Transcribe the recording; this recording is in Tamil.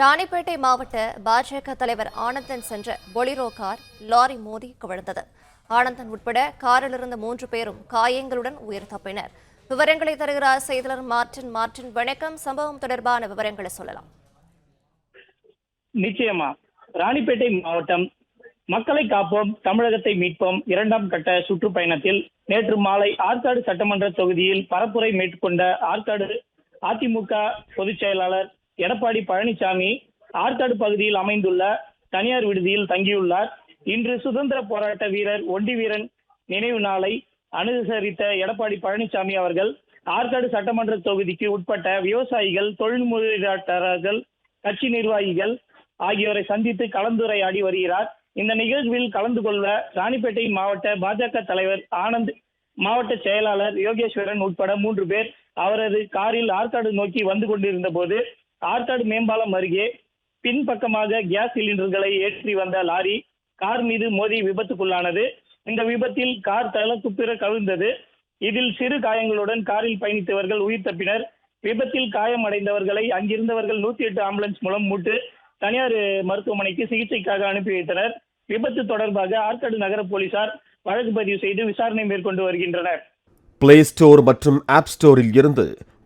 ராணிப்பேட்டை மாவட்ட பாஜக தலைவர் ஆனந்தன் சென்ற பொலிரோ கார் லாரி மோதி கவிழ்ந்தது. ஆனந்தன் உட்பட காரிலிருந்த மூன்று பேரும் காயங்களுடன் உயிர் தப்பினர். விவரங்களை தருகிறார் செய்தியாளர் மார்டின். மார்டின் வணக்கம். சம்பவம் தொடர்பான விவரங்களை சொல்லலாம். நிச்சயமா. ராணிப்பேட்டை மாவட்டம் மக்களை காப்போம் தமிழகத்தை மீட்போம் இரண்டாம் கட்ட சுற்றுப்பயணத்தில் நேற்று மாலை ஆற்காடு சட்டமன்ற தொகுதியில் பரப்புரை மேற்கொண்ட ஆற்காடு அதிமுக பொதுச் செயலாளர் எடப்பாடி பழனிசாமி ஆற்காடு பகுதியில் அமைந்துள்ள தனியார் விடுதியில் தங்கியுள்ளார். இன்று சுதந்திர போராட்ட வீரர் ஒண்டி வீரன் நினைவு நாளை அனுசரித்த எடப்பாடி பழனிசாமி அவர்கள் ஆற்காடு சட்டமன்ற தொகுதிக்கு உட்பட்ட விவசாயிகள் தொழில் முதலீட்டாளர்கள் கட்சி நிர்வாகிகள் ஆகியோரை சந்தித்து கலந்துரையாடி வருகிறார். இந்த நிகழ்வில் கலந்து கொள்ள ராணிப்பேட்டை மாவட்ட பாஜக தலைவர் ஆனந்த் மாவட்ட செயலாளர் யோகேஸ்வரன் உட்பட மூன்று பேர் அவரது காரில் ஆற்காடு நோக்கி வந்து கொண்டிருந்த போது ஆற்காடு மேம்பாலம் அருகே பின்பக்கமாக கேஸ் சிலிண்டர்களை ஏற்றி வந்த லாரி கார் மீது மோதி விபத்துக்குள்ளானது. இந்த விபத்தில் கார் தளக்குப்பிற கவிழ்ந்தது. இதில் சிறு காயங்களுடன் காரில் பயணித்தவர்கள் உயிர் தப்பினர். விபத்தில் காயமடைந்தவர்களை அங்கிருந்தவர்கள் நூத்தி எட்டு ஆம்புலன்ஸ் மூலம் மூட்டு தனியார் மருத்துவமனைக்கு சிகிச்சைக்காக அனுப்பி வைத்தனர். விபத்து தொடர்பாக ஆற்காடு நகர போலீசார் வழக்கு பதிவு செய்து விசாரணை மேற்கொண்டு வருகின்றனர். பிளே ஸ்டோர் மற்றும் ஆப் ஸ்டோரில் இருந்து